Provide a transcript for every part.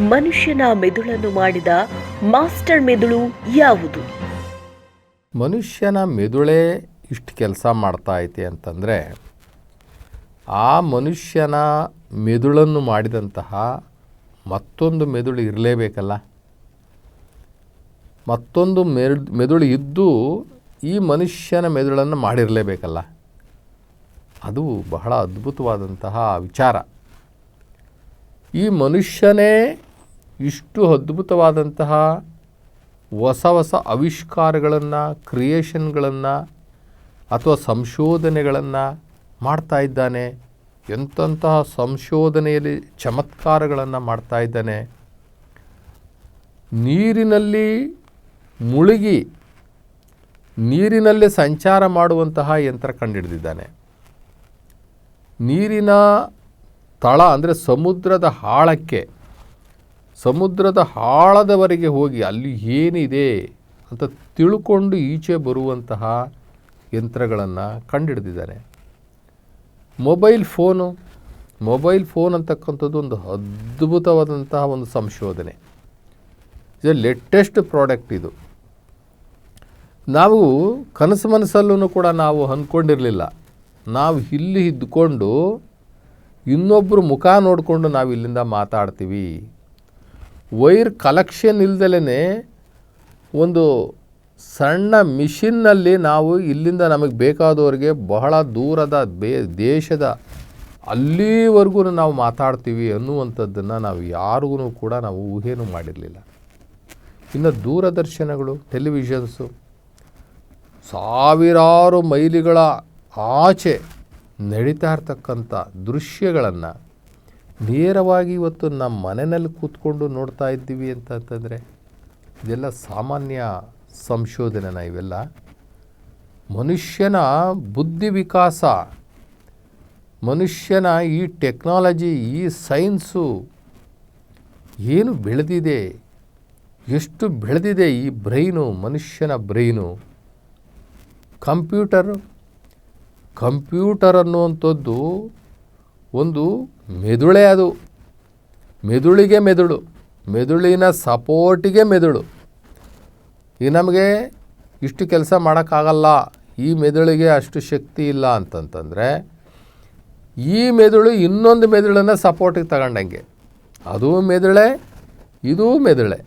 ಮನುಷ್ಯನ ಮೆದುಳನ್ನು ಮಾಡಿದ ಮಾಸ್ಟರ್ ಮೆದುಳು ಯಾವುದು? ಮನುಷ್ಯನ ಮೆದುಳೇ ಇಷ್ಟು ಕೆಲಸ ಮಾಡ್ತಾ ಐತೆ ಅಂತಂದರೆ, ಆ ಮನುಷ್ಯನ ಮೆದುಳನ್ನು ಮಾಡಿದಂತಹ ಮತ್ತೊಂದು ಮೆದುಳು ಇರಲೇಬೇಕಲ್ಲ. ಮತ್ತೊಂದು ಮೆದು ಮೆದುಳು ಇದ್ದು ಈ ಮನುಷ್ಯನ ಮೆದುಳನ್ನು ಮಾಡಿರಲೇಬೇಕಲ್ಲ. ಅದು ಬಹಳ ಅದ್ಭುತವಾದಂತಹ ವಿಚಾರ. ಈ ಮನುಷ್ಯನೇ ಇಷ್ಟು ಅದ್ಭುತವಾದಂತಹ ಹೊಸ ಹೊಸ ಆವಿಷ್ಕಾರಗಳನ್ನು ಕ್ರಿಯೇಷನ್ಗಳನ್ನು ಅಥವಾ ಸಂಶೋಧನೆಗಳನ್ನು ಮಾಡ್ತಾ ಇದ್ದಾನೆ ಎಂತಹ ಸಂಶೋಧನೆಯಲ್ಲಿ ಚಮತ್ಕಾರಗಳನ್ನು ಮಾಡ್ತಾ ಇದ್ದಾನೆ. ನೀರಿನಲ್ಲಿ ಮುಳುಗಿ, ನೀರಿನಲ್ಲಿ ಸಂಚಾರ ಮಾಡುವಂತಹ ಯಂತ್ರ ಕಂಡುಹಿಡಿದಿದ್ದಾನೆ ನೀರಿನ ತಳ ಅಂದರೆ ಸಮುದ್ರದ ಆಳಕ್ಕೆ ಸಮುದ್ರದ ಆಳದವರೆಗೆ ಹೋಗಿ ಅಲ್ಲಿ ಏನಿದೆ ಅಂತ ತಿಳ್ಕೊಂಡು ಈಚೆ ಬರುವಂತಹ ಯಂತ್ರಗಳನ್ನು ಕಂಡುಹಿಡಿದಿದ್ದಾನೆ ಮೊಬೈಲ್ ಫೋನು, ಮೊಬೈಲ್ ಫೋನ್ ಅಂತಕ್ಕಂಥದ್ದು ಒಂದು ಅದ್ಭುತವಾದಂತಹ ಒಂದು ಸಂಶೋಧನೆ. ಇದು ಲೇಟೆಸ್ಟ್ ಪ್ರಾಡಕ್ಟ್ ಇದು. ನಾವು ಕನಸು ಮನಸ್ಸಲ್ಲೂ ಕೂಡ ನಾವು ಅಂದ್ಕೊಂಡಿರಲಿಲ್ಲ ನಾವು ಇಲ್ಲಿ ಇದ್ದುಕೊಂಡು ಇನ್ನೊಬ್ಬರು ಮುಖ ನೋಡಿಕೊಂಡು ನಾವು ಇಲ್ಲಿಂದ ಮಾತಾಡ್ತೀವಿ. ವೈರ್ ಕಲೆಕ್ಷನ್ ಇಲ್ದಲೇ ಒಂದು ಸಣ್ಣ ಮಿಷಿನ್ನಲ್ಲಿ ನಾವು ಇಲ್ಲಿಂದ ನಮಗೆ ಬೇಕಾದವರಿಗೆ ಬಹಳ ದೂರದ ಬೇ ದೇಶದ ಅಲ್ಲಿವರೆಗೂ ನಾವು ಮಾತಾಡ್ತೀವಿ ಅನ್ನುವಂಥದ್ದನ್ನು ನಾವು ಯಾರಿಗೂ ಕೂಡ ನಾವು ಊಹೆಯೂ ಮಾಡಿರಲಿಲ್ಲ. ಇನ್ನು ದೂರದರ್ಶನಗಳು, ಟೆಲಿವಿಷನ್ಸು, ಸಾವಿರಾರು ಮೈಲಿಗಳ ಆಚೆ ನಡೀತಾ ಇರ್ತಕ್ಕಂಥ ದೃಶ್ಯಗಳನ್ನು ನೇರವಾಗಿ ಇವತ್ತು ನಮ್ಮ ಮನೆಯಲ್ಲಿ ಕೂತ್ಕೊಂಡು ನೋಡ್ತಾ ಇದ್ದೀವಿ ಅಂತಂತಂದರೆ ಇದೆಲ್ಲ ಸಾಮಾನ್ಯ ಸಂಶೋಧನೆನ ಇವೆಲ್ಲ? ಮನುಷ್ಯನ ಬುದ್ಧಿ ವಿಕಾಸ, ಮನುಷ್ಯನ ಈ ಟೆಕ್ನಾಲಜಿ, ಈ ಸೈನ್ಸು ಏನು ಬೆಳೆದಿದೆ, ಎಷ್ಟು ಬೆಳೆದಿದೆ ಈ ಬ್ರೈನು, ಮನುಷ್ಯನ ಬ್ರೈನು? ಕಂಪ್ಯೂಟರ್ ಕಂಪ್ಯೂಟರ್ ಅನ್ನುವಂಥದ್ದು ಒಂದು ಮೆದುಳೇ ಅದು. ಮೆದುಳಿಗೆ ಮೆದುಳು, ಮೆದುಳಿನ ಸಪೋರ್ಟಿಗೆ ಮೆದುಳು. ಈಗ ನಮಗೆ ಇಷ್ಟು ಕೆಲಸ ಮಾಡೋಕ್ಕಾಗಲ್ಲ, ಈ ಮೆದುಳಿಗೆ ಅಷ್ಟು ಶಕ್ತಿ ಇಲ್ಲ ಅಂತಂತಂದರೆ, ಈ ಮೆದುಳು ಇನ್ನೊಂದು ಮೆದುಳನ್ನು ಸಪೋರ್ಟಿಗೆ ತಗೊಂಡಂಗೆ. ಅದು ಮೆದುಳೆ, ಇದೂ ಮೆದುಳೆ.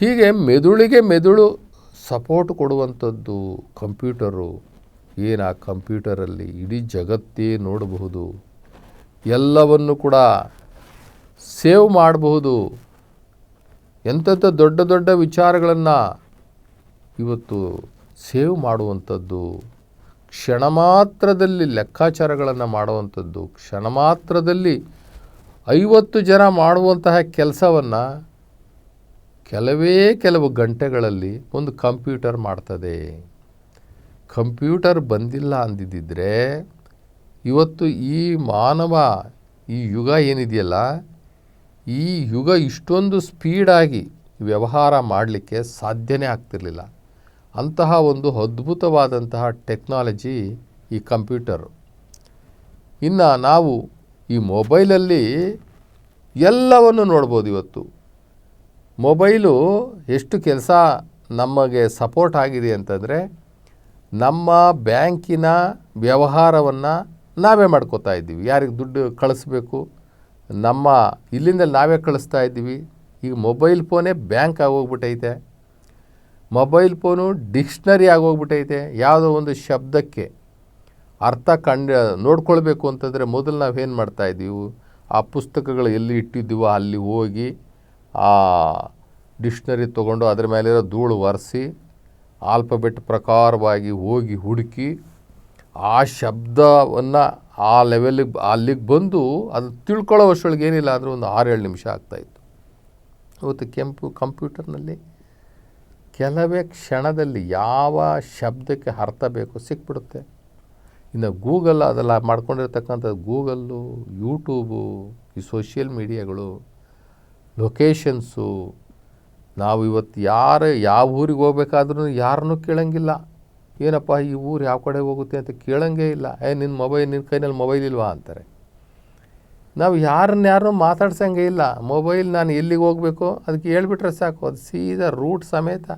ಹೀಗೆ ಮೆದುಳಿಗೆ ಮೆದುಳು ಸಪೋರ್ಟ್ ಕೊಡುವಂಥದ್ದು ಕಂಪ್ಯೂಟರು ಏನು ಆ ಕಂಪ್ಯೂಟರಲ್ಲಿ ಇಡೀ ಜಗತ್ತೇ ನೋಡಬಹುದು? ಎಲ್ಲವನ್ನು ಕೂಡ ಸೇವ್ ಮಾಡಬಹುದು? ಎಂಥ ದೊಡ್ಡ ದೊಡ್ಡ ವಿಚಾರಗಳನ್ನು ಇವತ್ತು ಸೇವ್ ಮಾಡುವಂಥದ್ದು, ಕ್ಷಣ ಮಾತ್ರದಲ್ಲಿ ಲೆಕ್ಕಾಚಾರಗಳನ್ನು ಮಾಡುವಂಥದ್ದು, ಕ್ಷಣ ಮಾತ್ರದಲ್ಲಿ ಐವತ್ತು ಜನ ಮಾಡುವಂತಹ ಕೆಲಸವನ್ನು ಕೆಲವೇ ಕೆಲವು ಗಂಟೆಗಳಲ್ಲಿ ಒಂದು ಕಂಪ್ಯೂಟರ್ ಮಾಡ್ತದೆ. ಕಂಪ್ಯೂಟರ್ ಬಂದಿಲ್ಲ ಅಂದಿದ್ದರೆ ಇವತ್ತು ಈ ಮಾನವ ಈ ಯುಗ ಏನಿದೆಯಲ್ಲ, ಈ ಯುಗ ಇಷ್ಟೊಂದು ಸ್ಪೀಡಾಗಿ ವ್ಯವಹಾರ ಮಾಡಲಿಕ್ಕೆ ಸಾಧ್ಯನೇ ಆಗ್ತಿರಲಿಲ್ಲ. ಅಂತಹ ಒಂದು ಅದ್ಭುತವಾದಂತಹ ಟೆಕ್ನಾಲಜಿ ಈ ಕಂಪ್ಯೂಟರು. ಇನ್ನು ನಾವು ಈ ಮೊಬೈಲಲ್ಲಿ ಎಲ್ಲವನ್ನು ನೋಡ್ಬೋದು ಇವತ್ತು. ಮೊಬೈಲು ಎಷ್ಟು ಕೆಲಸ ನಮಗೆ ಸಪೋರ್ಟ್ ಆಗಿದೆ ಅಂತಂದರೆ ನಮ್ಮ ಬ್ಯಾಂಕಿನ ವ್ಯವಹಾರವನ್ನು ನಾವೇ ಮಾಡ್ಕೋತಾ ಇದ್ದೀವಿ. ಯಾರಿಗೆ ದುಡ್ಡು ಕಳಿಸ್ಬೇಕು? ನಮ್ಮ ಇಲ್ಲಿಂದ ನಾವೇ ಕಳಿಸ್ತಾ ಇದ್ದೀವಿ. ಈಗ ಮೊಬೈಲ್ ಫೋನೇ ಬ್ಯಾಂಕ್ ಆಗೋಗ್ಬಿಟ್ಟೈತೆ ಮೊಬೈಲ್ ಫೋನು ಡಿಕ್ಷ್ನರಿ ಆಗೋಗ್ಬಿಟ್ಟೈತೆ ಯಾವುದೋ ಒಂದು ಶಬ್ದಕ್ಕೆ ಅರ್ಥ ಕಂಡು ನೋಡ್ಕೊಳ್ಬೇಕು ಅಂತಂದರೆ ಮೊದಲು ನಾವೇನು ಮಾಡ್ತಾಯಿದ್ದೀವಿ ಆ ಪುಸ್ತಕಗಳು ಎಲ್ಲಿ ಇಟ್ಟಿದ್ದೀವೋ ಅಲ್ಲಿ ಹೋಗಿ ಆ ಡಿಕ್ಷ್ನರಿ ತೊಗೊಂಡು ಅದ್ರ ಮೇಲಿರೋ ಧೂಳು ಒರೆಸಿ ಆಲ್ಫಬೆಟ್ ಪ್ರಕಾರವಾಗಿ ಹೋಗಿ ಹುಡುಕಿ ಆ ಶಬ್ದವನ್ನು ಆ ಲೆವೆಲಿಗೆ ಅಲ್ಲಿಗೆ ಬಂದು ಅದು ತಿಳ್ಕೊಳ್ಳೋ ವರ್ಷಗಳಿಗೆ ಏನಿಲ್ಲ, ಆದರೂ ಒಂದು ಆರೇಳು ನಿಮಿಷ ಆಗ್ತಾಯಿತ್ತು ಇವತ್ತು ಕೆಂಪು ಕಂಪ್ಯೂಟರ್ನಲ್ಲಿ ಕೆಲವೇ ಕ್ಷಣದಲ್ಲಿ ಯಾವ ಶಬ್ದಕ್ಕೆ ಅರ್ಥ ಬೇಕೋ ಸಿಕ್ಬಿಡುತ್ತೆ. ಇನ್ನು ಗೂಗಲ್ ಅದೆಲ್ಲ ಮಾಡ್ಕೊಂಡಿರ್ತಕ್ಕಂಥ ಗೂಗಲ್ಲು, ಯೂಟ್ಯೂಬು, ಈ ಸೋಷಿಯಲ್ ಮೀಡಿಯಾಗಳು, ಲೊಕೇಶನ್ಸು ನಾವು ಇವತ್ತು ಯಾರು ಯಾವ ಊರಿಗೆ ಹೋಗ್ಬೇಕಾದ್ರೂ ಯಾರನ್ನೂ ಕೇಳಂಗಿಲ್ಲ. ಏನಪ್ಪ, ಈ ಊರು ಯಾವ ಕಡೆ ಹೋಗುತ್ತೆ ಅಂತ ಕೇಳಂಗೇ ಇಲ್ಲ. ಏ ನಿನ್ನ ಮೊಬೈಲ್ ನಿನ್ನ ಕೈನಲ್ಲಿ ಮೊಬೈಲ್ ಇಲ್ವಾ ಅಂತಾರೆ. ನಾವು ಯಾರನ್ನ ಯಾರನ್ನೂ ಮಾತಾಡ್ಸಂಗೆ ಇಲ್ಲ. ಮೊಬೈಲ್ ನಾನು ಎಲ್ಲಿಗೆ ಹೋಗಬೇಕು? ಅದಕ್ಕೆ ಹೇಳ್ಬಿಟ್ರೆ ಸಾಕು. ಅದು ಸೀದಾ ರೂಟ್ ಸಮೇತ.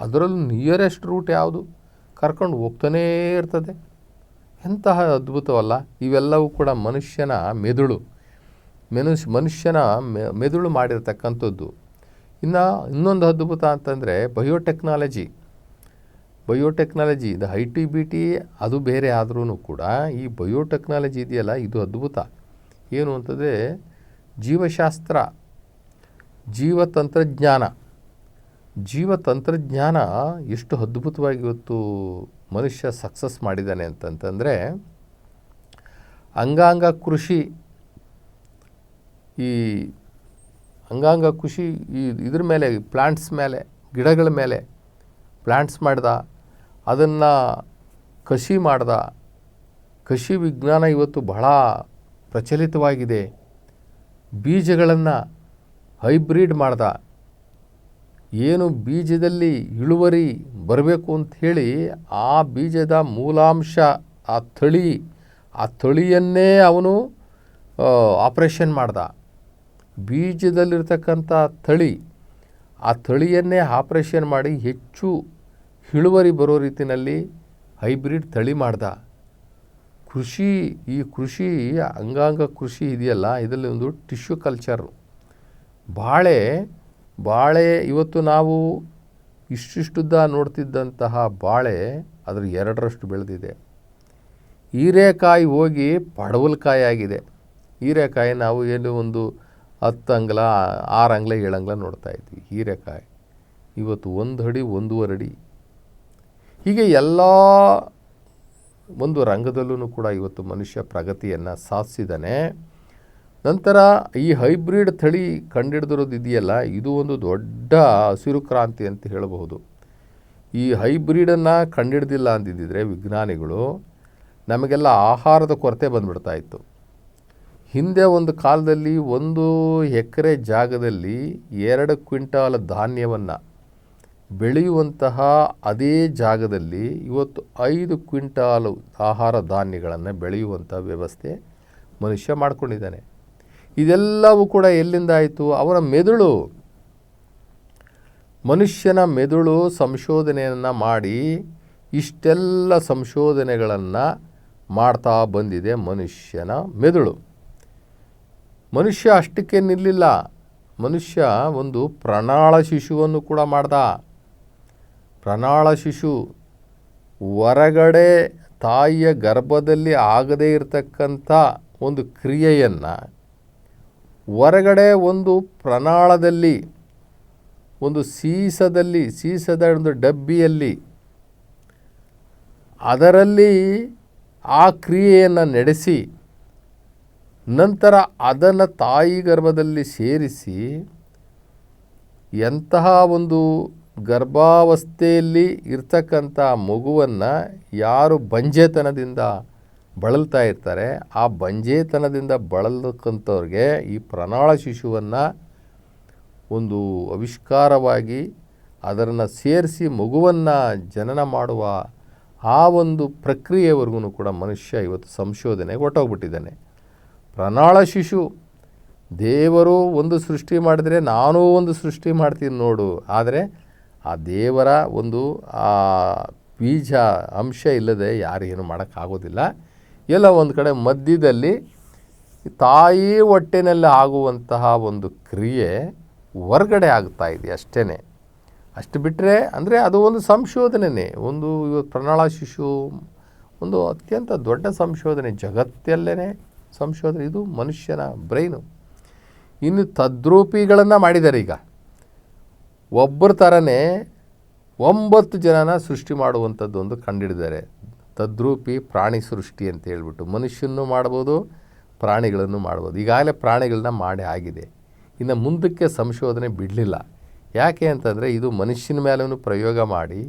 ಅದರಲ್ಲೂ ನಿಯರೆಸ್ಟ್ ರೂಟ್ ಯಾವುದು? ಕರ್ಕೊಂಡು ಹೋಗ್ತಾನೇ ಇರ್ತದೆ. ಎಂತಹ ಅದ್ಭುತವಲ್ಲ. ಇವೆಲ್ಲವೂ ಕೂಡ ಮನುಷ್ಯನ ಮೆದುಳು. ಮನುಷ್ಯ ಮನುಷ್ಯನ ಮೆದುಳು ಮಾಡಿರ್ತಕ್ಕಂಥದ್ದು. ಇನ್ನು ಇನ್ನೊಂದು ಅದ್ಭುತ ಅಂತಂದರೆ ಬಯೋಟೆಕ್ನಾಲಜಿ ಬಯೋಟೆಕ್ನಾಲಜಿ ಇದು ಐ ಟಿ ಬಿ ಟಿ ಅದು ಬೇರೆ ಆದ್ರೂ ಕೂಡ ಈ ಬಯೋಟೆಕ್ನಾಲಜಿ ಇದೆಯಲ್ಲ, ಇದು ಅದ್ಭುತ. ಏನು ಅಂತಂದರೆ ಜೀವಶಾಸ್ತ್ರ, ಜೀವತಂತ್ರಜ್ಞಾನ. ಜೀವತಂತ್ರಜ್ಞಾನ ಎಷ್ಟು ಅದ್ಭುತವಾಗಿ ಇವತ್ತು ಮನುಷ್ಯ ಸಕ್ಸಸ್ ಮಾಡಿದ್ದಾನೆ ಅಂತಂತಂದರೆ ಅಂಗಾಂಗ ಕೃಷಿ ಈ ಅಂಗಾಂಗ ಖುಷಿ ಈ ಇದ್ರ ಮೇಲೆ ಪ್ಲ್ಯಾಂಟ್ಸ್ ಮೇಲೆ, ಗಿಡಗಳ ಮೇಲೆ ಪ್ಲ್ಯಾಂಟ್ಸ್ ಮಾಡ್ದ, ಅದನ್ನು ಕಸಿ ಮಾಡ್ದ, ಕೃಷಿ ವಿಜ್ಞಾನ ಇವತ್ತು ಬಹಳ ಪ್ರಚಲಿತವಾಗಿದೆ. ಬೀಜಗಳನ್ನು ಹೈಬ್ರಿಡ್ ಮಾಡ್ದ. ಏನು ಬೀಜದಲ್ಲಿ ಇಳುವರಿ ಬರಬೇಕು ಅಂತ ಹೇಳಿ ಆ ಬೀಜದ ಮೂಲಾಂಶ, ಆ ತಳಿ ಆ ತಳಿಯನ್ನೇ ಅವನು ಆಪ್ರೇಷನ್ ಮಾಡ್ದ. ಬೀಜದಲ್ಲಿರ್ತಕ್ಕಂಥ ತಳಿ ಆ ತಳಿಯನ್ನೇ ಆಪ್ರೇಷನ್ ಮಾಡಿ ಹೆಚ್ಚು ಇಳುವರಿ ಬರೋ ರೀತಿಯಲ್ಲಿ ಹೈಬ್ರಿಡ್ ತಳಿ ಮಾಡ್ದ. ಕೃಷಿ, ಈ ಕೃಷಿ, ಅಂಗಾಂಗ ಕೃಷಿ ಇದೆಯಲ್ಲ, ಇದರಲ್ಲಿ ಒಂದು ಟಿಶ್ಯೂ ಕಲ್ಚರು. ಬಾಳೆ ಬಾಳೆ, ಇವತ್ತು ನಾವು ಇಷ್ಟಿಷ್ಟುದ್ದ ನೋಡ್ತಿದ್ದಂತಹ ಬಾಳೆ ಅದರ ಎರಡರಷ್ಟು ಬೆಳೆದಿದೆ. ಹೀರೆಕಾಯಿ ಹೋಗಿ ಪಡವಲಕಾಯಿ ಆಗಿದೆ. ಹೀರೆಕಾಯಿ ನಾವು ಏನು ಒಂದು ಹತ್ತು ಅಂಗ್ಲ, ಆರು ಅಂಗ್ಲ, ಏಳು ಅಂಗ್ಲ ನೋಡ್ತಾ ಇದ್ವಿ. ಹೀರೆಕಾಯಿ. ಇವತ್ತು ಒಂದು ಅಡಿ, ಒಂದೂವರೆ ಅಡಿ. ಹೀಗೆ ಎಲ್ಲ ಒಂದು ರಂಗದಲ್ಲೂ ಕೂಡ ಇವತ್ತು ಮನುಷ್ಯ ಪ್ರಗತಿಯನ್ನು ಸಾಧಿಸಿದ್ದಾನೆ. ನಂತರ ಈ ಹೈಬ್ರಿಡ್ ತಳಿ ಕಂಡಿಡಿದಿರೋದು ಇದೆಯಲ್ಲ, ಇದು ಒಂದು ದೊಡ್ಡ ಹಸಿರು ಕ್ರಾಂತಿ ಅಂತ ಹೇಳಬಹುದು. ಈ ಹೈಬ್ರಿಡನ್ನು ಕಂಡಿಡ್ದಿಲ್ಲ ಅಂದಿದ್ದರೆ ವಿಜ್ಞಾನಿಗಳು ನಮಗೆಲ್ಲ ಆಹಾರದ ಕೊರತೆ ಬಂದುಬಿಡ್ತಾ ಇತ್ತು. ಹಿಂದೆ ಒಂದು ಕಾಲದಲ್ಲಿ ಒಂದು ಎಕರೆ ಜಾಗದಲ್ಲಿ ಎರಡು ಕ್ವಿಂಟಾಲ್ ಧಾನ್ಯವನ್ನು ಬೆಳೆಯುವಂತಹ ಅದೇ ಜಾಗದಲ್ಲಿ ಇವತ್ತು ಐದು ಕ್ವಿಂಟಾಲ್ ಆಹಾರ ಧಾನ್ಯಗಳನ್ನು ಬೆಳೆಯುವಂಥ ವ್ಯವಸ್ಥೆ ಮನುಷ್ಯ ಮಾಡಿಕೊಂಡಿದ್ದಾನೆ. ಇದೆಲ್ಲವೂ ಕೂಡ ಎಲ್ಲಿಂದ ಆಯಿತು? ಅವರ ಮೆದುಳು. ಮನುಷ್ಯನ ಮೆದುಳು ಸಂಶೋಧನೆಯನ್ನು ಮಾಡಿ ಇಷ್ಟೆಲ್ಲ ಸಂಶೋಧನೆಗಳನ್ನು ಮಾಡ್ತಾ ಬಂದಿದೆ ಮನುಷ್ಯನ ಮೆದುಳು. ಮನುಷ್ಯ ಅಷ್ಟಕ್ಕೆ ನಿಲ್ಲಿಲ್ಲ. ಮನುಷ್ಯ ಒಂದು ಪ್ರಣಾಳ ಶಿಶುವನ್ನು ಕೂಡ ಮಾಡ್ದ. ಪ್ರಣಾಳ ಶಿಶು ಹೊರಗಡೆ ತಾಯಿಯ ಗರ್ಭದಲ್ಲಿ ಆಗದೇ ಇರತಕ್ಕಂಥ ಒಂದು ಕ್ರಿಯೆಯನ್ನು, ಹೊರಗಡೆ ಒಂದು ಪ್ರಣಾಳದಲ್ಲಿ, ಒಂದು ಸೀಸದಲ್ಲಿ, ಸೀಸದ ಒಂದು ಡಬ್ಬಿಯಲ್ಲಿ, ಅದರಲ್ಲಿ ಆ ಕ್ರಿಯೆಯನ್ನು ನಡೆಸಿ ನಂತರ ಅದನ್ನು ತಾಯಿ ಗರ್ಭದಲ್ಲಿ ಸೇರಿಸಿ ಎಂತಹ ಒಂದು ಗರ್ಭಾವಸ್ಥೆಯಲ್ಲಿ ಇರ್ತಕ್ಕಂಥ ಮಗುವನ್ನು ಯಾರು ಬಂಜೆತನದಿಂದ ಬಳಲ್ತಾ ಇರ್ತಾರೆ, ಆ ಬಂಜೇತನದಿಂದ ಬಳಲಕ್ಕಂಥವ್ರಿಗೆ ಈ ಪ್ರಣಾಳ ಶಿಶುವನ್ನು ಒಂದು ಆವಿಷ್ಕಾರವಾಗಿ ಅದನ್ನು ಸೇರಿಸಿ ಮಗುವನ್ನು ಜನನ ಮಾಡುವ ಆ ಒಂದು ಪ್ರಕ್ರಿಯೆವರೆಗೂ ಕೂಡ ಮನುಷ್ಯ ಇವತ್ತು ಸಂಶೋಧನೆಗೆ ಹೊಟ್ಟೋಗ್ಬಿಟ್ಟಿದ್ದಾನೆ ಪ್ರಣಾಳ ಶಿಶು. ದೇವರು ಒಂದು ಸೃಷ್ಟಿ ಮಾಡಿದರೆ ನಾನೂ ಒಂದು ಸೃಷ್ಟಿ ಮಾಡ್ತೀನಿ ನೋಡು. ಆದರೆ ಆ ದೇವರ ಒಂದು, ಆ ಬೀಜ, ಅಂಶ ಇಲ್ಲದೆ ಯಾರೇನು ಮಾಡೋಕ್ಕಾಗೋದಿಲ್ಲ. ಎಲ್ಲ ಒಂದು ಕಡೆ ಮಧ್ಯದಲ್ಲಿ ತಾಯಿ ಹೊಟ್ಟೆನಲ್ಲಿ ಆಗುವಂತಹ ಒಂದು ಕ್ರಿಯೆ ಹೊರಗಡೆ ಆಗ್ತಾ ಇದೆ ಅಷ್ಟೇ ಅಷ್ಟು ಬಿಟ್ಟರೆ ಅಂದರೆ ಅದು ಒಂದು ಸಂಶೋಧನೆ ಒಂದು ಇವತ್ತು ಪ್ರಣಾಳ ಶಿಶು, ಒಂದು ಅತ್ಯಂತ ದೊಡ್ಡ ಸಂಶೋಧನೆ ಜಗತ್ತಲ್ಲೇ ಸಂಶೋಧನೆ, ಇದು ಮನುಷ್ಯನ ಬ್ರೈನು ಇನ್ನು ತದ್ರೂಪಿಗಳನ್ನು ಮಾಡಿದ್ದಾರೆ ಈಗ. ಒಬ್ಬರ ಥರನೇ ಒಂಬತ್ತು ಜನನ ಸೃಷ್ಟಿ ಮಾಡುವಂಥದ್ದು ಒಂದು ಕಂಡಿಡಿದ್ದಾರೆ. ತದ್ರೂಪಿ ಪ್ರಾಣಿ ಸೃಷ್ಟಿ ಅಂತ ಹೇಳ್ಬಿಟ್ಟು ಮನುಷ್ಯನೂ ಮಾಡ್ಬೋದು, ಪ್ರಾಣಿಗಳನ್ನು ಮಾಡ್ಬೋದು. ಈಗಾಗಲೇ ಪ್ರಾಣಿಗಳನ್ನ ಮಾಡಿ ಆಗಿದೆ. ಇನ್ನು ಮುಂದಕ್ಕೆ ಸಂಶೋಧನೆ ಬಿಡಲಿಲ್ಲ. ಯಾಕೆ ಅಂತಂದರೆ ಇದು ಮನುಷ್ಯನ ಮೇಲೂ ಪ್ರಯೋಗ ಮಾಡಿ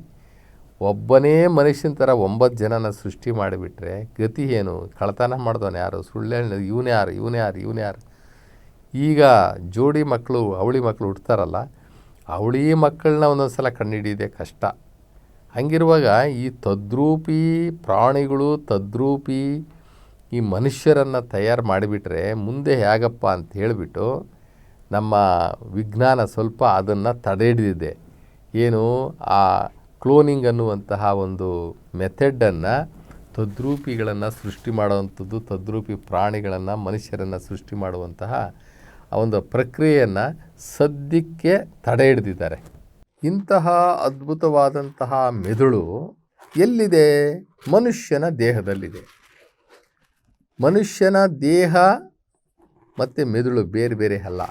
ಒಬ್ಬನೇ ಮನುಷ್ಯನ ಥರ ಒಂಬತ್ತು ಜನನ ಸೃಷ್ಟಿ ಮಾಡಿಬಿಟ್ರೆ ಗತಿ ಏನು? ಕಳ್ತನ ಮಾಡಿದವನು ಯಾರು? ಸುಳ್ಳು ಇವನೇ ಯಾರು? ಇವನೇ ಯಾರು? ಇವನು ಯಾರು? ಈಗ ಜೋಡಿ ಮಕ್ಕಳು, ಅವಳಿ ಮಕ್ಕಳು ಹುಡ್ತಾರಲ್ಲ ಅವಳಿ ಮಕ್ಕಳನ್ನ ಒಂದೊಂದು ಸಲ ಕಣ್ಣಿಡಿಯೋದೆ ಕಷ್ಟ. ಹಂಗಿರುವಾಗ ಈ ತದ್ರೂಪಿ ಪ್ರಾಣಿಗಳು, ತದ್ರೂಪಿ ಈ ಮನುಷ್ಯರನ್ನು ತಯಾರು ಮಾಡಿಬಿಟ್ರೆ ಮುಂದೆ ಹೇಗಪ್ಪ ಅಂತ ಹೇಳಿಬಿಟ್ಟು ನಮ್ಮ ವಿಜ್ಞಾನ ಸ್ವಲ್ಪ ಅದನ್ನು ತಡೆ ಹಿಡಿದಿದೆ ಏನು? ಆ ಕ್ಲೋನಿಂಗ್ ಅನ್ನುವಂತಹ ಒಂದು ಮೆಥಡನ್ನು ತದ್ರೂಪಿಗಳನ್ನು ಸೃಷ್ಟಿ ಮಾಡುವಂಥದ್ದು, ತದ್ರೂಪಿ ಪ್ರಾಣಿಗಳನ್ನು ಮನುಷ್ಯರನ್ನು ಸೃಷ್ಟಿ ಮಾಡುವಂತಹ ಆ ಒಂದು ಪ್ರಕ್ರಿಯೆಯನ್ನು ಸದ್ಯಕ್ಕೆ ತಡೆ ಹಿಡಿದಿದ್ದಾರೆ. ಇಂತಹ ಅದ್ಭುತವಾದಂತಹ ಮೆದುಳು ಎಲ್ಲಿದೆ? ಮನುಷ್ಯನ ದೇಹದಲ್ಲಿದೆ. ಮನುಷ್ಯನ ದೇಹ ಮತ್ತು ಮೆದುಳು ಬೇರೆ ಬೇರೆ ಅಲ್ಲ.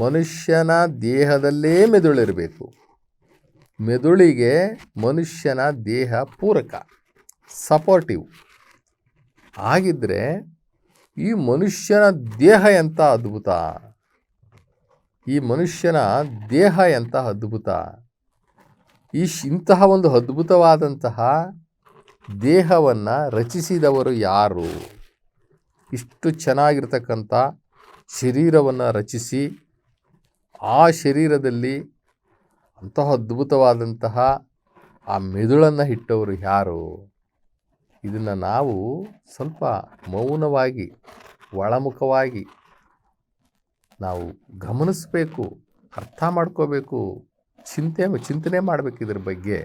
ಮನುಷ್ಯನ ದೇಹದಲ್ಲೇ ಮೆದುಳಿರಬೇಕು. ಮೆದುಳಿಗೆ ಮನುಷ್ಯನ ದೇಹ ಪೂರಕ ಸಪೋರ್ಟಿವ್ ಆಗಿದ್ದರೆ ಈ ಮನುಷ್ಯನ ದೇಹ ಎಂಥ ಅದ್ಭುತ? ಈ ಮನುಷ್ಯನ ದೇಹ ಎಂಥ ಅದ್ಭುತ? ಈ ಇಂತಹ ಒಂದು ಅದ್ಭುತವಾದಂತಹ ದೇಹವನ್ನು ರಚಿಸಿದವರು ಯಾರು? ಇಷ್ಟು ಚೆನ್ನಾಗಿರ್ತಕ್ಕಂಥ ಶರೀರವನ್ನು ರಚಿಸಿ ಆ ಶರೀರದಲ್ಲಿ ಅಂತಹ ಅದ್ಭುತವಾದಂತಹ ಆ ಮೆದುಳನ್ನು ಇಟ್ಟವರು ಯಾರು? ಇದನ್ನು ನಾವು ಸ್ವಲ್ಪ ಮೌನವಾಗಿ, ಒಳಮುಖವಾಗಿ ನಾವು ಗಮನಿಸಬೇಕು, ಅರ್ಥ ಮಾಡ್ಕೋಬೇಕು, ಚಿಂತೆ ಚಿಂತನೆ ಮಾಡಬೇಕು ಇದ್ರ ಬಗ್ಗೆ.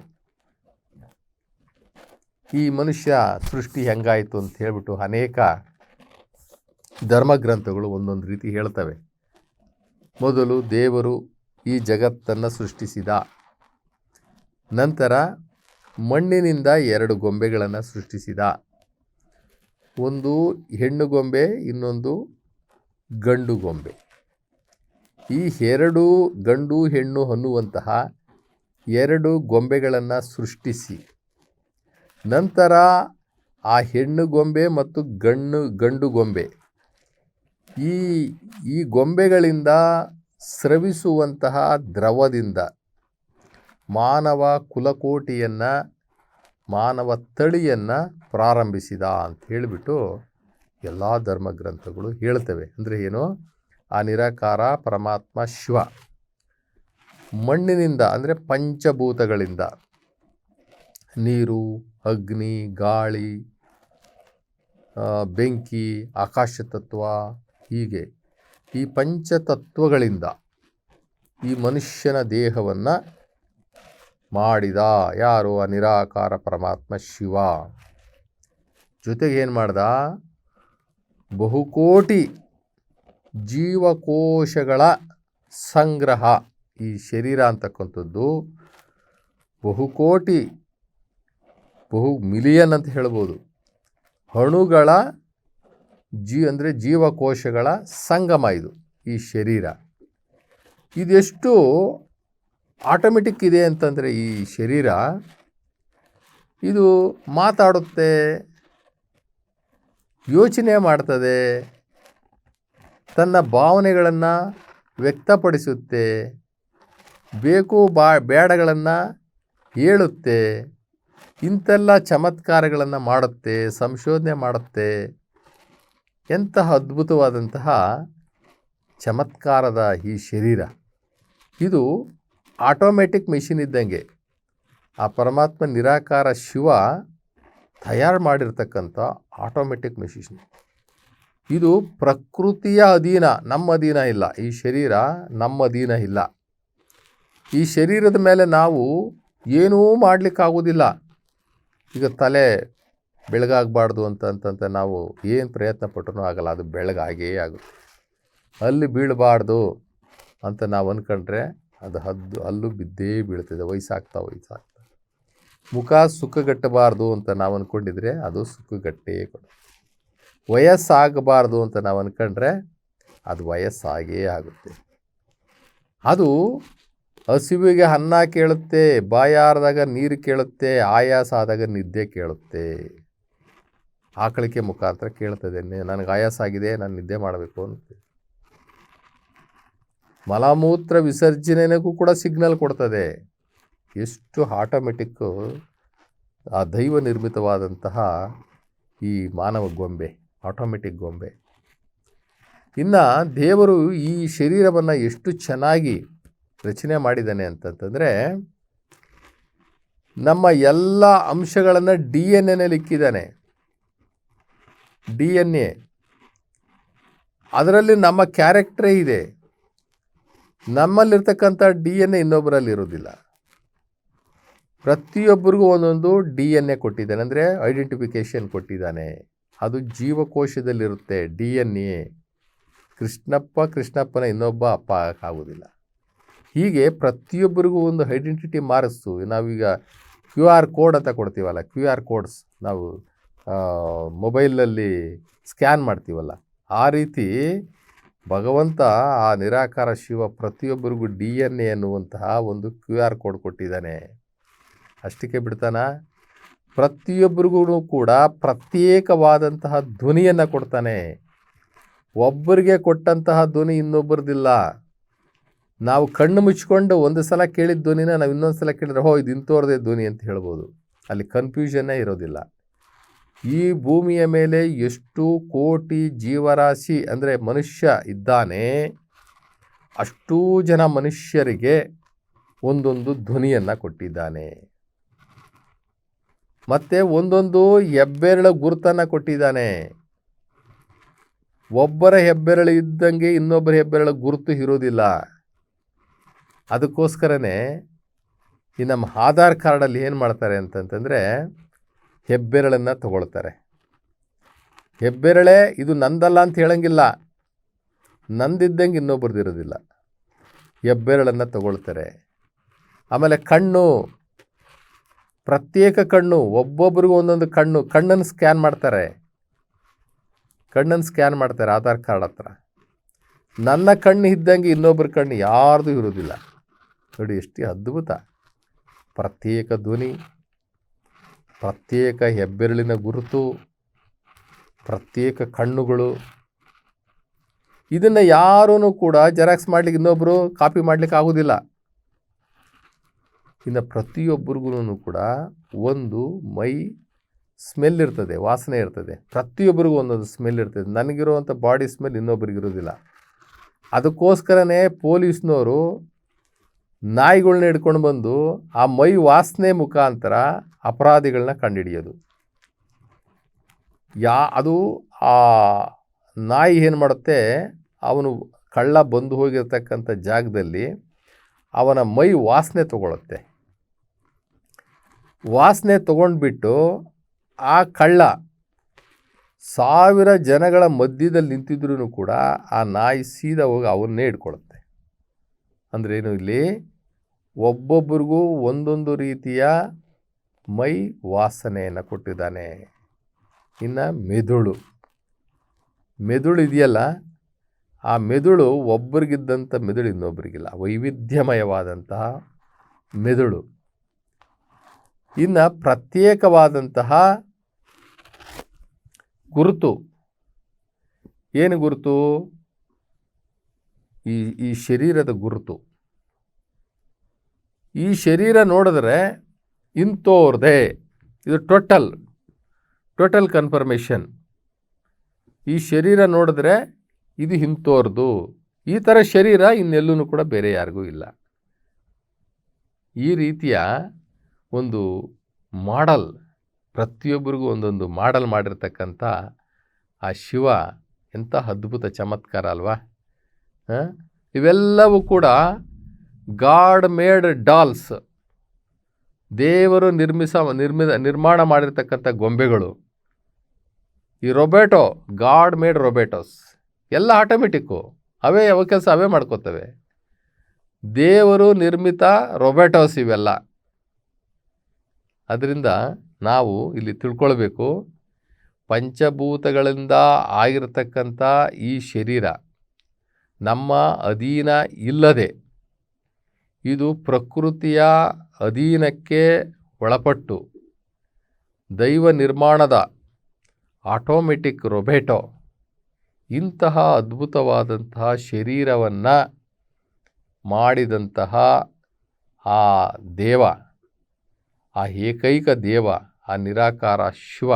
ಈ ಮನುಷ್ಯ ಸೃಷ್ಟಿ ಹೆಂಗಾಯಿತು ಅಂತ ಹೇಳಿಬಿಟ್ಟು ಅನೇಕ ಧರ್ಮಗ್ರಂಥಗಳು ಒಂದೊಂದು ರೀತಿ ಹೇಳ್ತವೆ. ಮೊದಲು ದೇವರು ಈ ಜಗತ್ತನ್ನು ಸೃಷ್ಟಿಸಿದ. ನಂತರ ಮಣ್ಣಿನಿಂದ ಎರಡು ಗೊಂಬೆಗಳನ್ನು ಸೃಷ್ಟಿಸಿದ. ಒಂದು ಹೆಣ್ಣು ಗೊಂಬೆ, ಇನ್ನೊಂದು ಗಂಡು ಗೊಂಬೆ. ಈ ಎರಡು ಗಂಡು ಹೆಣ್ಣು ಅನ್ನುವಂತಹ ಎರಡು ಗೊಂಬೆಗಳನ್ನು ಸೃಷ್ಟಿಸಿ, ನಂತರ ಆ ಹೆಣ್ಣು ಗೊಂಬೆ ಮತ್ತು ಗಣ್ಣು, ಗಂಡು ಗೊಂಬೆ. ಈ ಈ ಗೊಂಬೆಗಳಿಂದ ಸ್ರವಿಸುವಂತಹ ದ್ರವದಿಂದ ಮಾನವ ಕುಲಕೋಟಿಯನ್ನು, ಮಾನವ ತಳಿಯನ್ನು ಪ್ರಾರಂಭಿಸಿದ ಅಂತ ಹೇಳಿಬಿಟ್ಟು ಎಲ್ಲ ಧರ್ಮಗ್ರಂಥಗಳು ಹೇಳ್ತವೆ. ಅಂದರೆ ಏನು? ಆ ನಿರಾಕಾರ ಪರಮಾತ್ಮ ಶಿವ. ಮಣ್ಣಿನಿಂದ ಅಂದರೆ ಪಂಚಭೂತಗಳಿಂದ. ನೀರು, ಅಗ್ನಿ, ಗಾಳಿ ಬೆಂಕಿ ಆಕಾಶ ತತ್ವ ಹೀಗೆ ಈ ಪಂಚತತ್ವಗಳಿಂದ ಈ ಮನುಷ್ಯನ ದೇಹವನ್ನು ಮಾಡಿದ ಯಾರು? ಆ ನಿರಾಕಾರ ಪರಮಾತ್ಮ ಶಿವ. ಜೊತೆಗೆ ಏನು ಮಾಡ್ದ? ಬಹುಕೋಟಿ ಜೀವಕೋಶಗಳ ಸಂಗ್ರಹ. ಈ ಶರೀರ ಅಂತಕ್ಕಂಥದ್ದು ಬಹುಕೋಟಿ, ಬಹು ಮಿಲಿಯನ್ ಅಂತ ಹೇಳ್ಬೋದು. ಅಣುಗಳ ಜೀ ಅಂದರೆ ಜೀವಕೋಶಗಳ ಸಂಗಮ ಇದು, ಈ ಶರೀರ. ಇದೆಷ್ಟು ಆಟೋಮೆಟಿಕ್ ಇದೆ ಅಂತಂದರೆ ಈ ಶರೀರ, ಇದು ಮಾತಾಡುತ್ತೆ, ಯೋಚನೆ ಮಾಡ್ತದೆ, ತನ್ನ ಭಾವನೆಗಳನ್ನು ವ್ಯಕ್ತಪಡಿಸುತ್ತೆ, ಬೇಕು ಬಾ ಬೇಡಗಳನ್ನು ಹೇಳುತ್ತೆ, ಇಂತೆಲ್ಲ ಚಮತ್ಕಾರಗಳನ್ನು ಮಾಡುತ್ತೆ, ಸಂಶೋಧನೆ ಮಾಡುತ್ತೆ. ಎಂತಹ ಅದ್ಭುತವಾದಂತಹ ಚಮತ್ಕಾರದ ಈ ಶರೀರ. ಇದು ಆಟೋಮೆಟಿಕ್ ಮೆಷಿನ್ ಇದ್ದಂಗೆ ಆ ಪರಮಾತ್ಮ ನಿರಾಕಾರ ಶಿವ ತಯಾರು ಮಾಡಿರ್ತಕ್ಕಂಥ ಆಟೋಮೆಟಿಕ್ ಮೆಷಿನ್. ಇದು ಪ್ರಕೃತಿಯ ಅಧೀನ, ನಮ್ಮ ಅಧೀನ ಇಲ್ಲ. ಈ ಶರೀರ ನಮ್ಮ ಅಧೀನ ಇಲ್ಲ. ಈ ಶರೀರದ ಮೇಲೆ ನಾವು ಏನೂ ಮಾಡಲಿಕ್ಕಾಗೋದಿಲ್ಲ ಈಗ ತಲೆ ಬೆಳಗಾಗಬಾರ್ದು ಅಂತ ಅಂತಂತ ನಾವು ಏನು ಪ್ರಯತ್ನ ಪಟ್ಟರೂ ಆಗಲ್ಲ. ಅದು ಬೆಳಗಾಗೇ ಆಗುತ್ತೆ ಅಲ್ಲಿ ಬೀಳಬಾರ್ದು ಅಂತ ನಾವು ಅಂದ್ಕೊಂಡ್ರೆ ಅದು ಹದ್ದು ಅಲ್ಲೂ ಬಿದ್ದೇ ಬೀಳ್ತದೆ. ವಯಸ್ಸಾಗ್ತಾ ವಯಸ್ಸಾಗ್ತಾ. ಮುಖ ಸುಖಗಟ್ಟಬಾರ್ದು ಅಂತ ನಾವು ಅಂದ್ಕೊಂಡಿದ್ರೆ ಅದು ಸುಖಗಟ್ಟೇ ಕೊಡು. ವಯಸ್ಸಾಗಬಾರ್ದು ಅಂತ ನಾವು ಅಂದ್ಕೊಂಡ್ರೆ ಅದು ವಯಸ್ಸಾಗೇ ಆಗುತ್ತೆ. ಅದು ಹಸಿವಿಗೆ ಅನ್ನ ಕೇಳುತ್ತೆ, ಬಾಯಾರದಾಗ ನೀರು ಕೇಳುತ್ತೆ, ಆಯಾಸ ಆದಾಗ ನಿದ್ದೆ ಕೇಳುತ್ತೆ. ಆಕಳಿಕೆ ಮುಖಾಂತರ ಕೇಳ್ತದೆ ನನಗೆ ಆಯಾಸ ಆಗಿದೆ, ನಾನು ನಿದ್ದೆ ಮಾಡಬೇಕು ಅಂತ. ಮಲಮೂತ್ರ ವಿಸರ್ಜನೆಗೂ ಕೂಡ ಸಿಗ್ನಲ್ ಕೊಡ್ತದೆ. ಎಷ್ಟು ಆಟೋಮೆಟಿಕ್ಕು ಆ ದೈವ ನಿರ್ಮಿತವಾದಂತಹ ಈ ಮಾನವ ಗೊಂಬೆ, ಆಟೋಮೆಟಿಕ್ ಗೊಂಬೆ. ಇನ್ನು ದೇವರು ಈ ಶರೀರವನ್ನು ಎಷ್ಟು ಚೆನ್ನಾಗಿ ರಚನೆ ಮಾಡಿದ್ದಾನೆ ಅಂತಂತಂದರೆ, ನಮ್ಮ ಎಲ್ಲ ಅಂಶಗಳನ್ನು ಡಿ ಎನ್ ಎನಲ್ಲಿ ಇಕ್ಕಿದ್ದಾನೆ. ಡಿ ಎನ್ ಎ ಅದರಲ್ಲಿ ನಮ್ಮ ಕ್ಯಾರೆಕ್ಟ್ರೇ ಇದೆ. ನಮ್ಮಲ್ಲಿರ್ತಕ್ಕಂಥ ಡಿ ಎನ್ ಎ ಇನ್ನೊಬ್ಬರಲ್ಲಿ ಇರೋದಿಲ್ಲ ಪ್ರತಿಯೊಬ್ಬರಿಗೂ ಒಂದೊಂದು ಡಿ ಎನ್ ಎ ಕೊಟ್ಟಿದ್ದಾನೆ. ಅಂದರೆ ಐಡೆಂಟಿಫಿಕೇಷನ್ ಕೊಟ್ಟಿದ್ದಾನೆ. ಅದು ಜೀವಕೋಶದಲ್ಲಿರುತ್ತೆ. ಡಿ ಎನ್ ಎ ಕೃಷ್ಣಪ್ಪ, ಕೃಷ್ಣಪ್ಪನ ಇನ್ನೊಬ್ಬ ಅಪ್ಪ ಆಗೋದಿಲ್ಲ ಹೀಗೆ ಪ್ರತಿಯೊಬ್ಬರಿಗೂ ಒಂದು ಐಡೆಂಟಿಟಿ ಮಾರಿಸ್ತು ನಾವೀಗ ಕ್ಯೂ ಆರ್ ಕೋಡ್ ಅಂತ ಕೊಡ್ತೀವಲ್ಲ, ಕ್ಯೂ ಆರ್ ಕೋಡ್ಸ್. ನಾವು ಮೊಬೈಲಲ್ಲಿ ಸ್ಕ್ಯಾನ್ ಮಾಡ್ತೀವಲ್ಲ, ಆ ರೀತಿ ಭಗವಂತ ಆ ನಿರಾಕಾರ ಶಿವ ಪ್ರತಿಯೊಬ್ಬರಿಗೂ ಡಿ ಎನ್ ಎ ಅನ್ನುವಂತಹ ಒಂದು ಕ್ಯೂ ಆರ್ ಕೋಡ್ ಕೊಟ್ಟಿದ್ದಾನೆ. ಅಷ್ಟಕ್ಕೆ ಬಿಡ್ತಾನ? ಪ್ರತಿಯೊಬ್ಬರಿಗೂ ಕೂಡ ಪ್ರತ್ಯೇಕವಾದಂತಹ ಧ್ವನಿಯನ್ನು ಕೊಡ್ತಾನೆ. ಒಬ್ಬರಿಗೆ ಕೊಟ್ಟಂತಹ ಧ್ವನಿ ಇನ್ನೊಬ್ಬರದಿಲ್ಲ. ನಾವು ಕಣ್ಣು ಮುಚ್ಕೊಂಡು ಒಂದು ಸಲ ಕೇಳಿದ ಧ್ವನಿನ ನಾವು ಇನ್ನೊಂದು ಸಲ ಕೇಳಿದ್ರೆ ಹೋ ಇದು ಇಂಥವ್ರದೇ ಧ್ವನಿ ಅಂತ ಹೇಳ್ಬೋದು. ಅಲ್ಲಿ ಕನ್ಫ್ಯೂಷನ್ನೇ ಇರೋದಿಲ್ಲ. ಈ ಭೂಮಿಯ ಮೇಲೆ ಎಷ್ಟು ಕೋಟಿ ಜೀವರಾಶಿ ಅಂದರೆ ಮನುಷ್ಯ ಇದ್ದಾನೆ, ಅಷ್ಟೂ ಜನ ಮನುಷ್ಯರಿಗೆ ಒಂದೊಂದು ಧ್ವನಿಯನ್ನು ಕೊಟ್ಟಿದ್ದಾನೆ. ಮತ್ತು ಒಂದೊಂದು ಹೆಬ್ಬೆರಳ ಗುರುತನ್ನು ಕೊಟ್ಟಿದ್ದಾನೆ. ಒಬ್ಬರ ಹೆಬ್ಬೆರಳು ಇದ್ದಂಗೆ ಇನ್ನೊಬ್ಬರ ಹೆಬ್ಬೆರಳ ಗುರುತು ಇರೋದಿಲ್ಲ ಅದಕ್ಕೋಸ್ಕರನೇ ಈ ನಮ್ಮ ಆಧಾರ್ ಕಾರ್ಡಲ್ಲಿ ಏನು ಮಾಡ್ತಾರೆ ಅಂತಂತಂದರೆ ಹೆಬ್ಬೆರಳನ್ನು ತಗೊಳ್ತಾರೆ. ಹೆಬ್ಬೆರಳೆ ಇದು ನಂದಲ್ಲ ಅಂತ ಹೇಳಂಗಿಲ್ಲ. ನಂದಿದ್ದಂಗೆ ಇನ್ನೊಬ್ರದ್ದು ಇರೋದಿಲ್ಲ. ಹೆಬ್ಬೆರಳನ್ನು ತಗೊಳ್ತಾರೆ. ಆಮೇಲೆ ಕಣ್ಣು. ಪ್ರತ್ಯೇಕ ಕಣ್ಣು. ಒಬ್ಬೊಬ್ರಿಗೂ ಒಂದೊಂದು ಕಣ್ಣು. ಕಣ್ಣನ್ನು ಸ್ಕ್ಯಾನ್ ಮಾಡ್ತಾರೆ. ಕಣ್ಣನ್ನು ಸ್ಕ್ಯಾನ್ ಮಾಡ್ತಾರೆ ಆಧಾರ್ ಕಾರ್ಡ್ ಹತ್ರ. ನನ್ನ ಕಣ್ಣು ಇದ್ದಂಗೆ ಇನ್ನೊಬ್ಬರ ಕಣ್ಣು ಯಾರ್ದು ಇರೋದಿಲ್ಲ. ನೋಡಿ, ಎಷ್ಟು ಅದ್ಭುತ. ಪ್ರತ್ಯೇಕ ಧ್ವನಿ. ಪ್ರತ್ಯೇಕ ಹೆಬ್ಬೆರಳಿನ ಗುರುತು, ಪ್ರತ್ಯೇಕ ಕಣ್ಣುಗಳು. ಇದನ್ನು ಯಾರೂ ಕೂಡ ಜೆರಾಕ್ಸ್ ಮಾಡ್ಲಿಕ್ಕೆ ಇನ್ನೊಬ್ಬರು ಕಾಪಿ ಮಾಡಲಿಕ್ಕೆ ಆಗೋದಿಲ್ಲ. ಇನ್ನು ಪ್ರತಿಯೊಬ್ಬರಿಗೂ ಕೂಡ ಒಂದು ಮೈ ಸ್ಮೆಲ್ ಇರ್ತದೆ, ವಾಸನೆ ಇರ್ತದೆ. ಪ್ರತಿಯೊಬ್ಬರಿಗೂ ಒಂದೊಂದು ಸ್ಮೆಲ್ ಇರ್ತದೆ. ನನಗಿರುವಂಥ ಬಾಡಿ ಸ್ಮೆಲ್ ಇನ್ನೊಬ್ಬರಿಗಿರೋದಿಲ್ಲ ಅದಕ್ಕೋಸ್ಕರನೇ ಪೊಲೀಸ್ನವರು ನಾಯಿಗಳನ್ನ ಹಿಡ್ಕೊಂಡು ಬಂದು ಆ ಮೈ ವಾಸನೆ ಮುಖಾಂತರ ಅಪರಾಧಿಗಳನ್ನ ಕಂಡುಹಿಡಿಯೋದು ಯಾ, ಅದು ಆ ನಾಯಿ ಏನು ಮಾಡುತ್ತೆ, ಅವನು ಕಳ್ಳ ಬಂದು ಹೋಗಿರ್ತಕ್ಕಂಥ ಜಾಗದಲ್ಲಿ ಅವನ ಮೈ ವಾಸನೆ ತಗೊಳುತ್ತೆ. ವಾಸನೆ ತಗೊಂಡ್ಬಿಟ್ಟು ಆ ಕಳ್ಳ ಸಾವಿರ ಜನಗಳ ಮಧ್ಯದಲ್ಲಿ ನಿಂತಿದ್ರೂ ಕೂಡ ಆ ನಾಯಿ ಸೀದಾ ಹೋಗಿ ಅವನ್ನೇ ಹಿಡ್ಕೊಳುತ್ತೆ. ಅಂದರೆ ಏನು ಇಲ್ಲಿ ಒಬ್ಬೊಬ್ಬರಿಗೂ ಒಂದೊಂದು ರೀತಿಯ ಮೈ ವಾಸನೆಯನ್ನು ಕೊಟ್ಟಿದ್ದಾನೆ. ಇನ್ನು ಮೆದುಳು. ಮೆದುಳು ಇದೆಯಲ್ಲ, ಆ ಮೆದುಳು ಒಬ್ಬರಿಗಿದ್ದಂಥ ಮೆದುಳು ಇನ್ನೊಬ್ಬರಿಗಿಲ್ಲ ವೈವಿಧ್ಯಮಯವಾದಂತಹ ಮೆದುಳು. ಇನ್ನು ಪ್ರತ್ಯೇಕವಾದಂತಹ ಗುರುತು. ಏನು ಗುರುತು? ಈ ಈ ಶರೀರದ ಗುರುತು. ಈ ಶರೀರ ನೋಡಿದ್ರೆ ಇಂಥೋರ್ದೆ ಇದು ಟೋಟಲ್ ಟೋಟಲ್ ಕನ್ಫರ್ಮೇಷನ್. ಈ ಶರೀರ ನೋಡಿದ್ರೆ ಇದು ಇಂಥೋರ್ದು ಈ ಥರ ಶರೀರ ಇನ್ನೆಲ್ಲೂ ಕೂಡ ಬೇರೆ ಯಾರಿಗೂ ಇಲ್ಲ. ಈ ರೀತಿಯ ಒಂದು ಮಾಡಲ್, ಪ್ರತಿಯೊಬ್ಬರಿಗೂ ಒಂದೊಂದು ಮಾಡಲ್ ಮಾಡಿರ್ತಕ್ಕಂಥ ಆ ಶಿವ, ಎಂಥ ಅದ್ಭುತ ಚಮತ್ಕಾರ ಅಲ್ವಾ? ಇವೆಲ್ಲವೂ ಕೂಡ ಗಾಡ್ ಮೇಡ್ ಡಾಲ್ಸ್. ದೇವರು ನಿರ್ಮಿಸ, ನಿರ್ಮಿದ, ನಿರ್ಮಾಣ ಮಾಡಿರ್ತಕ್ಕಂಥ ಗೊಂಬೆಗಳು. ಈ ರೊಬೆಟೋ ಗಾಡ್ ಮೇಡ್ ರೊಬೆಟೋಸ್ ಎಲ್ಲ ಆಟೋಮೆಟಿಕ್ಕು, ಅವೇ ಯಾವ ಕೆಲಸ ಅವೇ ಮಾಡ್ಕೋತವೆ. ದೇವರು ನಿರ್ಮಿತ ರೊಬೆಟೋಸ್ ಇವೆಲ್ಲ. ಅದರಿಂದ ನಾವು ಇಲ್ಲಿ ತಿಳ್ಕೊಳ್ಬೇಕು, ಪಂಚಭೂತಗಳಿಂದ ಆಗಿರತಕ್ಕಂಥ ಈ ಶರೀರ ನಮ್ಮ ಅಧೀನ ಇಲ್ಲದೆ ಇದು ಪ್ರಕೃತಿಯ ಅಧೀನಕ್ಕೆ ಒಳಪಟ್ಟು ದೈವ ನಿರ್ಮಾಣದ ಆಟೋಮೆಟಿಕ್ ರೊಬೆಟೊ. ಇಂತಹ ಅದ್ಭುತವಾದಂತಹ ಶರೀರವನ್ನು ಮಾಡಿದಂತಹ ಆ ದೇವ, ಆ ಏಕೈಕ ದೇವ, ಆ ನಿರಾಕಾರ ಶಿವ,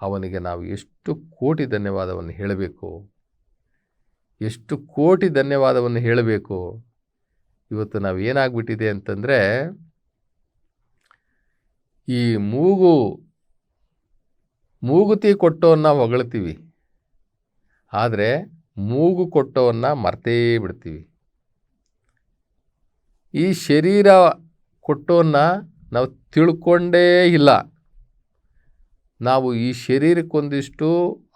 ಅವನಿಗೆ ನಾವು ಎಷ್ಟು ಕೋಟಿ ಧನ್ಯವಾದವನ್ನು ಹೇಳಬೇಕು. ಎಷ್ಟು ಕೋಟಿ ಧನ್ಯವಾದವನ್ನು ಹೇಳಬೇಕು. ಇವತ್ತು ನಾವು ಏನಾಗ್ಬಿಟ್ಟಿದೆ ಅಂತಂದರೆ, ಈ ಮೂಗು, ಮೂಗುತಿ ಕೊಟ್ಟವನ್ನ ಹೊಗಳ್ತೀವಿ. ಆದರೆ ಮೂಗು ಕೊಟ್ಟವನ್ನ ಮರ್ತೇ ಬಿಡ್ತೀವಿ. ಈ ಶರೀರ ಕೊಟ್ಟವನ್ನ ನಾವು ತಿಳ್ಕೊಂಡೇ ಇಲ್ಲ. ನಾವು ಈ ಶರೀರಕ್ಕೊಂದಿಷ್ಟು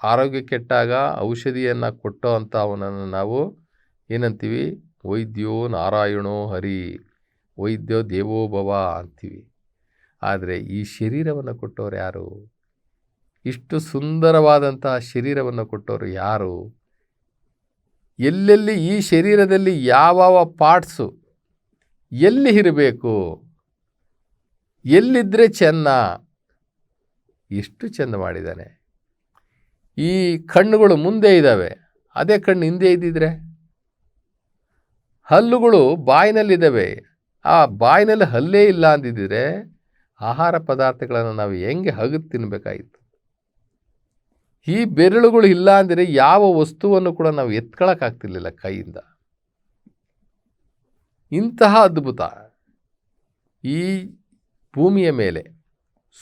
ಆರೋಗ್ಯ ಕೆಟ್ಟಾಗ ಔಷಧಿಯನ್ನು ಕೊಟ್ಟೋ ಅಂಥವನನ್ನು ನಾವು ಏನಂತೀವಿ? ವೈದ್ಯೋ ನಾರಾಯಣೋ ಹರಿ, ವೈದ್ಯೋ ದೇವೋಭವ ಅಂತೀವಿ. ಆದರೆ ಈ ಶರೀರವನ್ನು ಕೊಟ್ಟವರು ಯಾರು? ಇಷ್ಟು ಸುಂದರವಾದಂತಹ ಶರೀರವನ್ನು ಕೊಟ್ಟವರು ಯಾರು? ಎಲ್ಲೆಲ್ಲಿ ಈ ಶರೀರದಲ್ಲಿ ಯಾವ ಪಾರ್ಟ್ಸು ಎಲ್ಲಿ ಇರಬೇಕು? ಎಲ್ಲಿದ್ದರೆ ಚೆನ್ನ? ಎಷ್ಟು ಚೆಂದ ಮಾಡಿದ್ದಾನೆ. ಈ ಕಣ್ಣುಗಳು ಮುಂದೆ ಇದ್ದಾವೆ. ಅದೇ ಕಣ್ಣು ಹಿಂದೆ ಇದ್ದಿದ್ರೆ? ಹಲ್ಲುಗಳು ಬಾಯಿನಲ್ಲಿದ್ದಾವೆ. ಆ ಬಾಯಿನಲ್ಲಿ ಹಲ್ಲೇ ಇಲ್ಲ ಅಂದಿದ್ದರೆ ಆಹಾರ ಪದಾರ್ಥಗಳನ್ನು ನಾವು ಹೆಂಗೆ ಹಗದು ತಿನ್ನಬೇಕಾಗಿತ್ತು ಈ ಬೆರಳುಗಳು ಇಲ್ಲ ಅಂದರೆ ಯಾವ ವಸ್ತುವನ್ನು ಕೂಡ ನಾವು ಎತ್ಕೊಳ್ಳೋಕ್ಕಾಗ್ತಿರ್ಲಿಲ್ಲ ಕೈಯಿಂದ. ಇಂತಹ ಅದ್ಭುತ. ಈ ಭೂಮಿಯ ಮೇಲೆ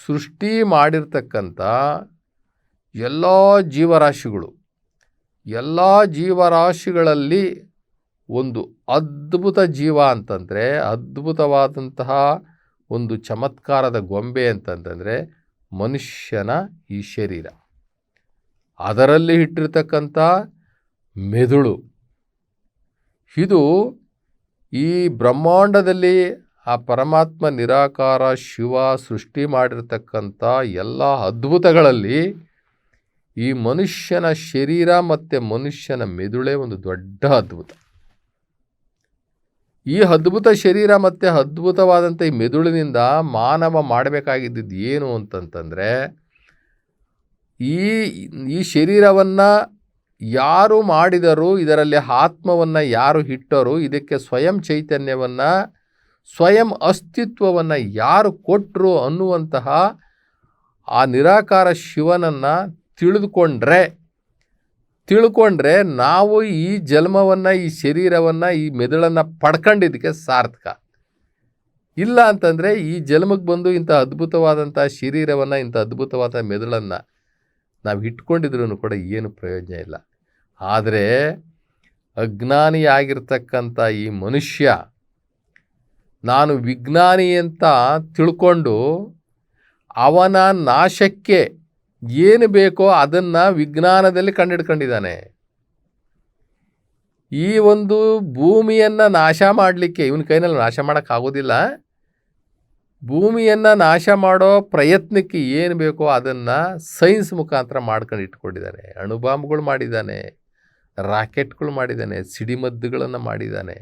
ಸೃಷ್ಟಿ ಮಾಡಿರ್ತಕ್ಕಂಥ ಎಲ್ಲ ಜೀವರಾಶಿಗಳು, ಎಲ್ಲ ಜೀವರಾಶಿಗಳಲ್ಲಿ ಒಂದು ಅದ್ಭುತ ಜೀವ ಅಂತಂದರೆ, ಅದ್ಭುತವಾದಂತಹ ಒಂದು ಚಮತ್ಕಾರದ ಗೊಂಬೆ ಅಂತಂತಂದರೆ ಮನುಷ್ಯನ ಈ ಶರೀರ. ಅದರಲ್ಲಿ ಇಟ್ಟಿರ್ತಕ್ಕಂಥ ಮೆದುಳು. ಇದು ಈ ಬ್ರಹ್ಮಾಂಡದಲ್ಲಿ ಆ ಪರಮಾತ್ಮ ನಿರಾಕಾರ, ಶಿವ ಸೃಷ್ಟಿ ಮಾಡಿರ್ತಕ್ಕಂಥ ಎಲ್ಲ ಅದ್ಭುತಗಳಲ್ಲಿ ಈ ಮನುಷ್ಯನ ಶರೀರ ಮತ್ತು ಮನುಷ್ಯನ ಮೆದುಳೇ ಒಂದು ದೊಡ್ಡ ಅದ್ಭುತ. ಈ ಅದ್ಭುತ ಶರೀರ ಮತ್ತು ಅದ್ಭುತವಾದಂಥ ಈ ಮೆದುಳಿನಿಂದ ಮಾನವ ಮಾಡಬೇಕಾಗಿದ್ದು ಏನು ಅಂತಂತಂದರೆ, ಈ ಈ ಶರೀರವನ್ನು ಯಾರು ಮಾಡಿದರು, ಇದರಲ್ಲಿ ಆತ್ಮವನ್ನು ಯಾರು ಇಟ್ಟರು, ಇದಕ್ಕೆ ಸ್ವಯಂ ಚೈತನ್ಯವನ್ನು, ಸ್ವಯಂ ಅಸ್ತಿತ್ವವನ್ನು ಯಾರು ಕೊಟ್ಟರು ಅನ್ನುವಂತಹ ಆ ನಿರಾಕಾರ ಶಿವನನ್ನು ತಿಳಿದುಕೊಂಡ್ರೆ ತಿಳ್ಕೊಂಡ್ರೆ ನಾವು ಈ ಜನ್ಮವನ್ನು, ಈ ಶರೀರವನ್ನು, ಈ ಮೆದುಳನ್ನು ಪಡ್ಕೊಂಡಿದ್ದಕ್ಕೆ ಸಾರ್ಥಕ. ಇಲ್ಲ ಅಂತಂದರೆ ಈ ಜನ್ಮಕ್ಕೆ ಬಂದು ಇಂಥ ಅದ್ಭುತವಾದಂಥ ಶರೀರವನ್ನು, ಇಂಥ ಅದ್ಭುತವಾದ ಮೆದುಳನ್ನು ನಾವು ಇಟ್ಕೊಂಡಿದ್ರೂ ಕೂಡ ಏನು ಪ್ರಯೋಜನ ಇಲ್ಲ. ಆದರೆ ಅಜ್ಞಾನಿಯಾಗಿರ್ತಕ್ಕಂಥ ಈ ಮನುಷ್ಯ ನಾನು ವಿಜ್ಞಾನಿ ಅಂತ ತಿಳ್ಕೊಂಡು ಅವನ ನಾಶಕ್ಕೆ ಏನು ಬೇಕೋ ಅದನ್ನು ವಿಜ್ಞಾನದಲ್ಲಿ ಕಂಡಿಡ್ಕೊಂಡಿದ್ದಾನೆ. ಈ ಒಂದು ಭೂಮಿಯನ್ನು ನಾಶ ಮಾಡಲಿಕ್ಕೆ, ಇವನ ಕೈನಲ್ಲಿ ನಾಶ ಮಾಡೋಕ್ಕಾಗೋದಿಲ್ಲ ಭೂಮಿಯನ್ನು ನಾಶ ಮಾಡೋ ಪ್ರಯತ್ನಕ್ಕೆ ಏನು ಬೇಕೋ ಅದನ್ನು ಸೈನ್ಸ್ ಮುಖಾಂತರ ಮಾಡ್ಕೊಂಡು ಇಟ್ಕೊಂಡಿದ್ದಾನೆ. ಅಣುಬಾಂಬ್ಗಳು ಮಾಡಿದ್ದಾನೆ, ರಾಕೆಟ್ಗಳು ಮಾಡಿದ್ದಾನೆ, ಸಿಡಿಮದ್ದುಗಳನ್ನು ಮಾಡಿದ್ದಾನೆ.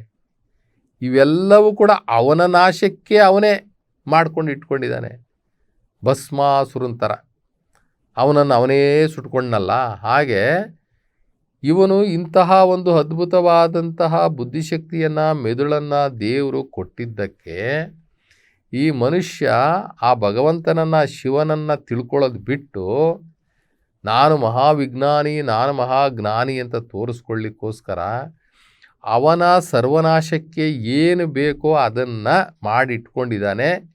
ಇವೆಲ್ಲವೂ ಕೂಡ ಅವನ ನಾಶಕ್ಕೆ ಅವನೇ ಮಾಡ್ಕೊಂಡು ಇಟ್ಕೊಂಡಿದ್ದಾನೆ. ಭಸ್ಮಾಸುರನ್ ಥರ ಅವನನ್ನು ಅವನೇ ಸುಟ್ಕೊಂಡನಲ್ಲ. ಹಾಗೆ ಇವನು ಇಂತಹ ಒಂದು ಅದ್ಭುತವಾದಂತಹ ಬುದ್ಧಿಶಕ್ತಿಯನ್ನು, ಮೆದುಳನ್ನು ದೇವರು ಕೊಟ್ಟಿದ್ದಕ್ಕೆ ಈ ಮನುಷ್ಯ ಆ ಭಗವಂತನನ್ನು, ಶಿವನನ್ನು ತಿಳ್ಕೊಳ್ಳೋದು ಬಿಟ್ಟು ನಾನು ಮಹಾವಿಜ್ಞಾನಿ, ನಾನು ಮಹಾಜ್ಞಾನಿ ಅಂತ ತೋರಿಸ್ಕೊಳ್ಳಿಕ್ಕೋಸ್ಕರ ಅವನ ಸರ್ವನಾಶಕ್ಕೆ ಏನು ಬೇಕೋ ಅದನ್ನು ಮಾಡಿಟ್ಕೊಂಡಿದ್ದಾನೆ.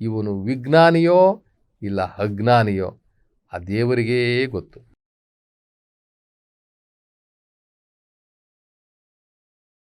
ಇವನು ವಿಜ್ಞಾನಿಯೋ ಇಲ್ಲ ಅಜ್ಞಾನಿಯೋ? ಆ ದೇವರಿಗೇ ಗೊತ್ತು.